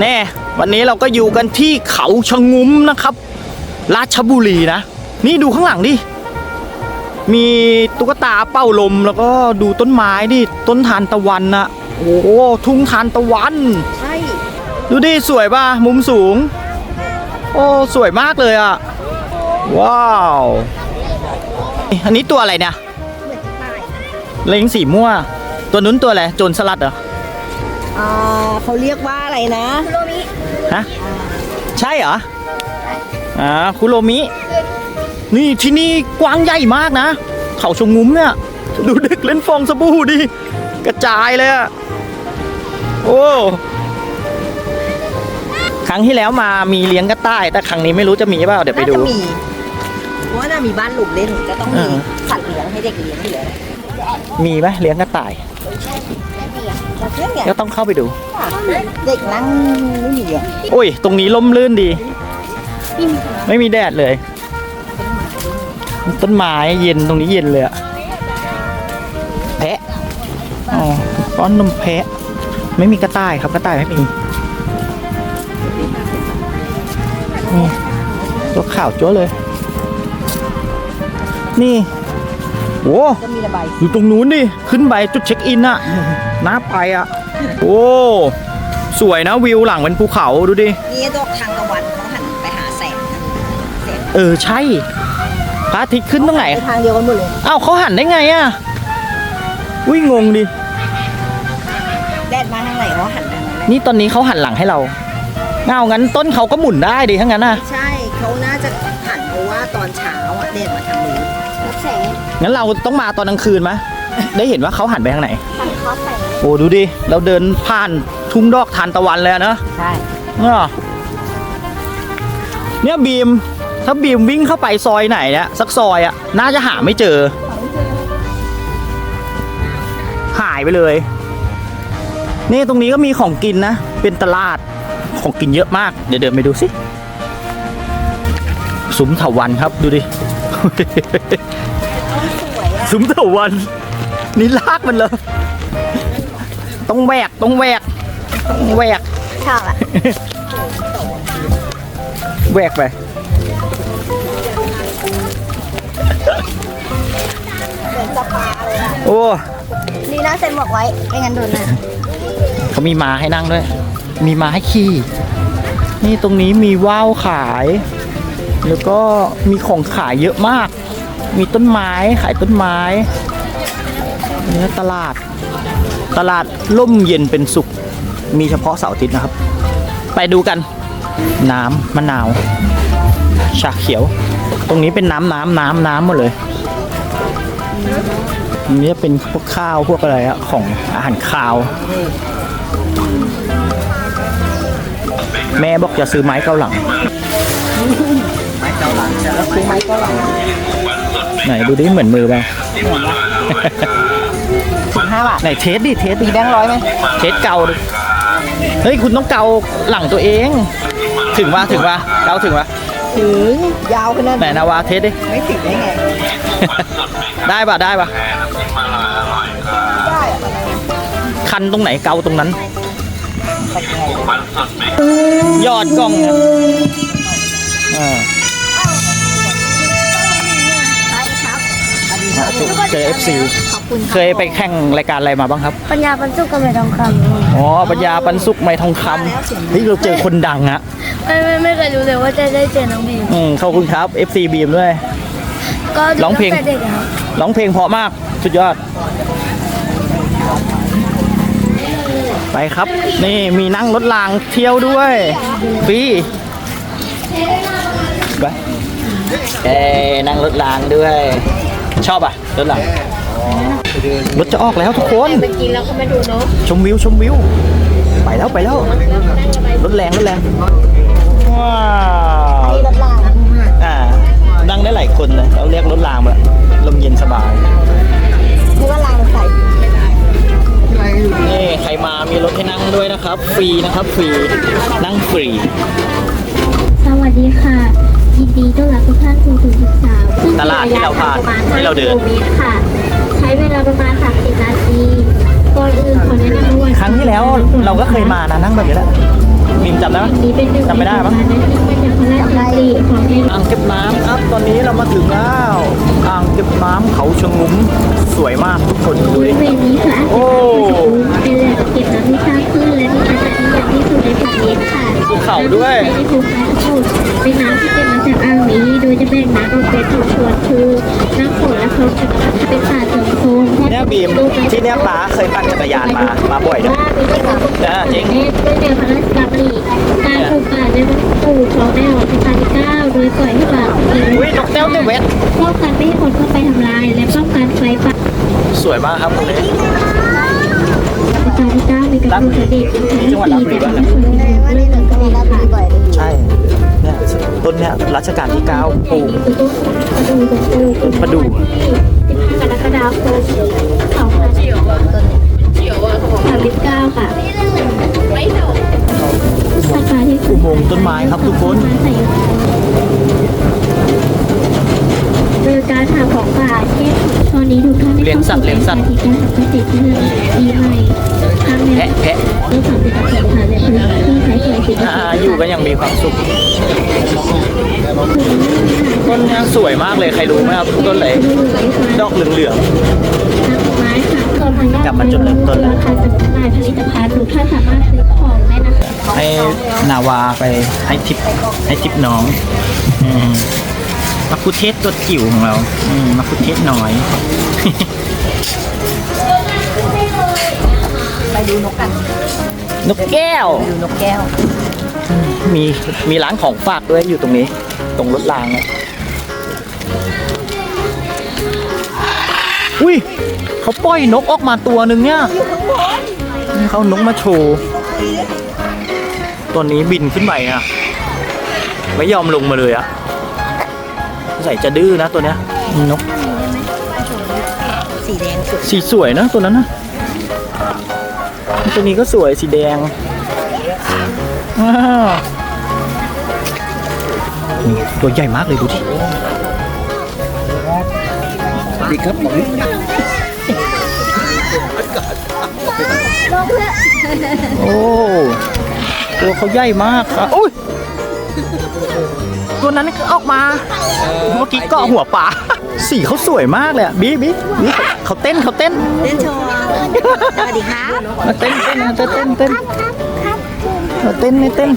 แน่วันนี้เราก็อยู่กันที่เขาชะงุ้มนะครับ ราชบุรีนะ นี่ดูข้างหลังดิ มีตุ๊กตาเป้าลมแล้วก็ดูต้นไม้ดิต้นทานตะวันนะโอ้โหทุ่งทานตะวัน ใช่ ดูดิสวยป่ะมุมสูง โอ้สวยมากเลยอะว้าว อันนี้ตัวอะไรเนี่ยเหมือนตายเล้งสีม่วงตัวนุ้นตัวอะไรโจรสลัดเหรอ อ่าเขาเรียกว่าอะไรนะ คุโรมิฮะใช่เหรออ่าคุโรมิ นี่ที่นี่กว้างใหญ่มากนะ เขาชงงุ้มเนี่ย ดูเด็กเล่นฟองสบู่ดิ กระจายเลยอะโอ้ครั้งที่แล้วมามีเลี้ยงกระต่าย แต่ครั้งนี้ไม่รู้จะมีเปล่าเดี๋ยวไปน่าดู จะมีเพราะว่าน่ามีบ้านหลุมเล่นก็ต้องเอมีอสัตว์เลี้ยงให้เด็กเลี้ยงอยู่แล้วมีไหมเลี้ยงกระต่าย ก็ต้องเข้าไปดู เด็กนั่งไม่มีอะโอ้ย ตรงนี้ล่มลื่นดี ไม่มีแดดเลย ต้นไม้เย็นตรงนี้เย็นเลยอะแพะอ๋อป้อนนมแพะ ไม่มีกระต่ายครับกระต่ายไม่มีนี่ตัวขาวจ้วเลย นี่ โว้ก็มีระบายอยู่ตรงนู้นดิขึ้นไปจุดเช็คอินอะน่าไปอะโอ้สวยนะวิวหลังเป็นภูเขาดูดินี่ดอกทางตะวันเขาหันไปหาแสงนะแสงเออใช่พระอาทิตย์ขึ้นตรงไหนไปทางเดียวกันหมดเลยอ้าวเขาหันได้ไงอะอุ้ยงงดิแดดมาทางไหนเขาหันทางนั้นเลยนี่ตอนนี้เขาหันหลังให้เราเงางั้นต้นเขาก็หมุนได้ดิทั้างนั้นนะใช่เขาน่าจะหันเพราะว่าตอนเช้าอะแดดมาทางนี้รับแส งงั้นเราต้องมาตอนกลางคืนไหมได้เห็นว่าเขาหันไปทางไหนหันเขาแสงโอ้ดูดิ เราเดินผ่านทุ่งดอกทานตะวันเลยอะเนอะใช่เนี่ยเนี่ยบีม ถ้าบีมวิ่งเข้าไปซอยไหนเนี่ยสักซอยอะน่าจะหาไม่เจอ หายไปเลย นี่ตรงนี้ก็มีของกินนะ เป็นตลาดของกินเยอะมาก เดี๋ยวเดินไปดูสิซุ้มเถาวันครับดูดิ สวยอะซุ้มเถาวัน นี่ลากมันเลย ต้องแหวกต้องแหวกต้องแหวกชอบอะแหวกไป เหมือนสปาเลยอะโอ้ดีนะเซ็นบอกไว้ไม่งั้นโดนนะเขามีม้าให้นั่งด้วย มีม้าให้ขี่ นี่ตรงนี้มีว่าวขาย แล้วก็มีของขายเยอะมาก มีต้นไม้ขายต้นไม้นี่นะตลาด ตลาดล่มเย็นเป็นสุข มีเฉพาะเสาร์อาทิตย์นะครับ ไปดูกัน น้ำมะนาว ชาเขียว ตรงนี้เป็นน้ำน้ำน้ำน้ำหมดเลยนนี้เป็นพวกข้าวพวกอะไรอะของอาหารคาว แม่บอกจะซื้อไม้เกาหลัง ซื้อไม้ก็หลังไหนดูดิเหมือนมือป่ะสิบห้าบาทไหนเทสดิเทสดิมีแบงค์ร้อยไหมเทสเกาดิเฮ้ยคุณต้องเกาหลังตัวเอง ถึงว่าถึงว่าเกาถึงว่าถึงยาวขนาดไหนนาวาเทสดิไม่ถึงได้ไงได้ป่ะได้ป่ะได้อะประมาณนี้คันตรงไหนเกาตรงนั้นเป็นไงยอดกล้องเนี่ย เจอ FC ขอบคุณรับเคยไปแข่งรายการอะไรมาบ้างครับ ปัญญาบรรจุกับไม่ทองคำอ๋อปัญญาปันสุกไม้ทองคำเฮ้ยเราเจอคนดังอะไม่ไม่ไม่เคยรู้เลยว่าจะได้เจอน้องบีมอืมขอบคุณครับ FC บีมด้วย ก็ดูร้องเพลง ตั้แต่เด็กอะครับร้องเพลงเพราะมากสุดยอด ไปครับ นี่มีนั่งรถรางเที่ยวด้วยฟรีไปเอ้นั่งรถรางด้วย ชอบอะ รถรางรถจะออกแล้วทุกคนไปกินแล้วก็มาดูนกชมวิวชมวิว ไปแล้วไปแล้วรถแรงรถแรงว้าวนี่รถรางอ่านั่งได้หลายคนเลยเราเรียกรถรางมาลมเย็นสบายนี่ว่ารางรถไฟนี่ใครมามีรถให้นั่งด้วยนะครับ ฟรีนะครับฟรีนั่งฟรีสวัสดีค่ะ ยินดีต้อนรับทุกท่านสู่ศูนย์ศึกษาซึ่งตลาดที่เราผ่านประมาที่เราเดิน5กิโลมตรค่ะ ใช้เวลาประมาณ 30 นาทีก่อนอื่นขอแนะนำว่าครั้งที่แล้วเราก็เคยมานะนั่งแบบนี้แหละ มิมจำได้ไหมนี่เป็นหนึ่งจำไม่ได้มั้งในโครงการนั้นซึ่งเป็นพระราชดำริของในหลวงอ่างเก็บน้ำครับตอนนี้เรามาถึงแล้วอ่างเก็บน้ำเขาชะงุ้มสวยมากทุกคนดูบดิริเวณนี้ค่ะโอ้เป็นแหล่งเก็บน้ำที่สร้างขึ้นและมีขนาดที่ใหญ่ที่สุดในประเทศค่ะภูเขาด้วยในภูเขาทั้งหมดเป็นน้ำที่เก็บมาจากอ่างนี้ โดยจะแบ่งน้ำออกเป็นสองส่วนคือน้ำฝน และคลองจักรพรรดิเป็นป่าสองโซนเนี่ยบีมที่เนี่ยป้าเคยปั่นจักรยานมามาบ่อยด้วยว่ามีการปลูกอ่าจริงเด้วยแนวพระราชดำริการปลูกป่าในวันปลูกของในหลวงรัชกาลที่เก้าโดยปล่อยให้ป่าเกิดอุ้ยนกแต้วเตเวทป้องกันไม่ให้คนเข้าไปทำลาย และป้องกันไฟป่าสวยมากครับตรงนี้รัชกาลที่เก้ามีการปลูกเสด็จเป็นครั้งที่จังหวัดราชบุรีสี่ป่ะแต่ไม่เคยมีว่าในหนึ่งก็มีรั ต้นเนี่ยรัชกาลที่9ปลูกนี่คือต้นประดูประดูประดู่15กรกฎาคม2539ค่ะสาขาที่อุโมงค์ต้นไม้ครับทุกคนโดยการหาของป่าเช่นตอนนี้ทุกท่านได้เข้าสู่การสาธิตการทำเกษตรที่เรื่องปีใหม่ทางแนวแพะแพะเรื่องของการ อยสินอ่าค้าอยู่กันอย่างมีความสุข ต้นเนี้สวยมากเลยใครรู้ไหมครับต้นอะไรดอกเหลืองไม้ค่ะส่วนทางด้านกลับมาจุดเริ่มต้นแล้วราคาจำหน่ายผลิตภัณฑ์ทุกท่านสามารถซื้อของได้นะคะๆให้นาวาไปให้ทิปให้ทิปน้องอืมมักคุเทศตัวจิ๋วของเราอืมมักคุเทศน้อย ไปดูนกกัน นกแก้ว ดูนกแก้ว มีมีร้านของฝากด้วยอยู่ตรงนี้ ตรงรถรางอะอุ้ยเขาปล่อยนกออกมาตัวหนึ่งเนี่ยนี่เขาเอานกมาโชว์ตัวนี้บินขึ้นไปอะไม่ยอมลงมาเลยอะใส่จะดื้อนะตัวเนี้ยนกสีแดงสุดสีสวยนะตัวนั้นนะ ตัวนี้ก็สวยสีแดงอ้าวนี่ตัวใหญ่มากเลยดูดิดีครับผมโอ้ตัวเขาใหญ่มากครับอุ้ยตัวนั้นก็ออกมา เมื่อกี้เกาะหัวปลา สีเขาสวยมากเลยอะบีบีบีเขาเต้นเขาเต้นเล่นโชว์สวัสดีครับมาเต้นเต้นมาเต้นเต้นเต้นมาเต้นไม่เต้น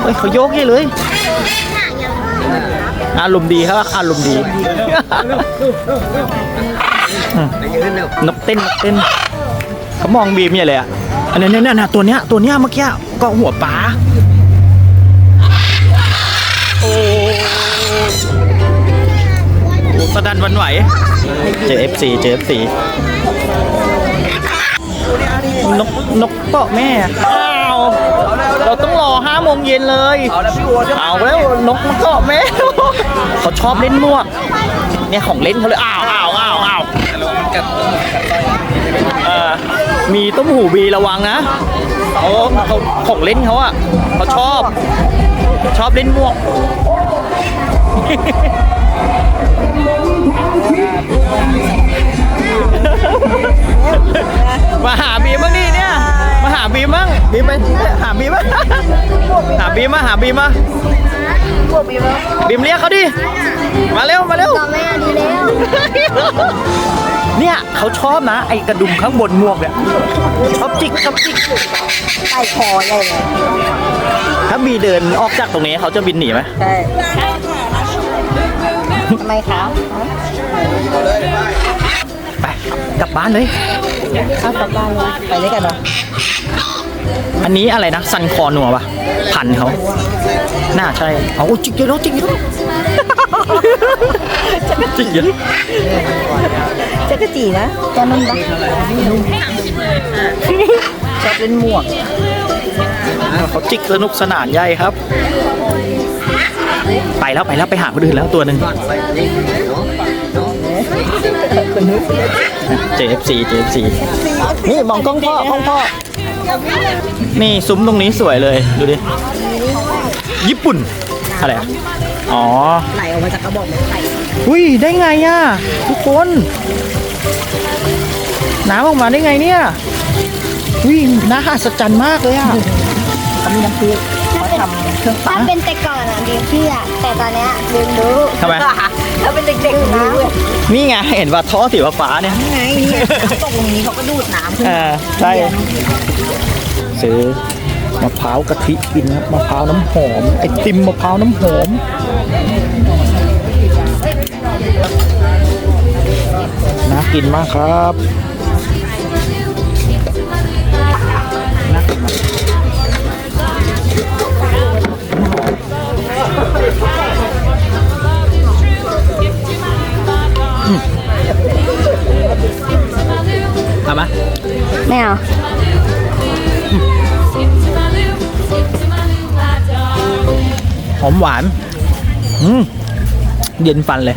เฮ้ยเขาโยกให้เลยอารมณ์ดีครับอารมณ์ดีอืมนกเต้นนกเต้นเขามองบีมเนี่ยเลยอะอันนี้เนี่ยเนี่ยตัวเนี้ยตัวเนี้ยเมื่อกี้เก็หัวปลาโอ้โห สะดันหวันไหว เจอ FC เจอ FC นกนกเกาะแม่อ้าวเราต้องรอห้าโมงเย็นเลย เอาแล้วพี่วัวเอาแล้วนกมันเกาะแม่ เขาชอบเล่นมวก เนี่ยของเล่นเขาเลย อ้าวอ้าวอ้าวอ้าวเออมีต้มหูบีระวังนะเขาเขาของเล่นเขาอะเขาชอบ ชอบเล่นมวก มาหาบีมบ้างนี่เนี่ย มาหาบีมบ้างบีมไปหาบีมบ้างหาบีมมาหาบีมมาบีมเรียกเขาดิ มาเร็วมาเร็วแม่ดีแล้วเนี่ยเขาชอบนะ ไอ้กระดุมข้างบนหมวกเนี่ยชอบจิกชอบจิกใส่คอใหญ่เลยถ้าบีเดินออกจากตรงนี้เขาจะบินหนีไหมใช่ทำไมครับ ไปกลับบ้านเลยข้าวกลับบ้านเลยไปด้วยกันเนาะอันนี้อะไรนะซันคอนัวปะพันธุ์เขาน่าใช่เอาอุ๊ยจิกเยอะแล้วจิกเยอะแล้วจิกเยอะเจ๊กะจีนะแกนุ่มปะนุ่มชอบเล่นหมวกเขาจิกสนุกสนานใหญ่ครับ ไปแล้วไปแล้วไปหาคนอื่นแล้วตัวหนึ่ง JFC JFC นี่มองกล้องพ่อกล้องพ่อ นี่ซุ้มตรงนี้สวยเลยดูดิ ญี่ปุ่น อะไรอะ อ๋อ ไหลออกมาจากกระบอกไม้ไผ่อุ้ยได้ไงอะทุกคน น้ำออกมาได้ไงเนี่ยอุ้ยน่าหัศจรรย์มากเลยอะเขามีน้ำพริกเขา ทำเครื่องปลาถ้าเป็นแต่ก่อนอะบีมเชื่อ แต่ตอนเนี้ยบีมรู้ทำไมแล้วเป็นเด็กๆนะนี่ไงเห็นว่าท่อสีฟ้าๆเนี่ย ไงเนี่ยน้ำตกตรงนี้เขาก็ดูดน้ำขึ้นเออใช่ซื้อมะพร้าวกะทิกินครับมะพร้าวน้ำหอมไอติมมะพร้าวน้ำหอมน่ากินมากครับ อมหวาน อืมเย็นฟันเลย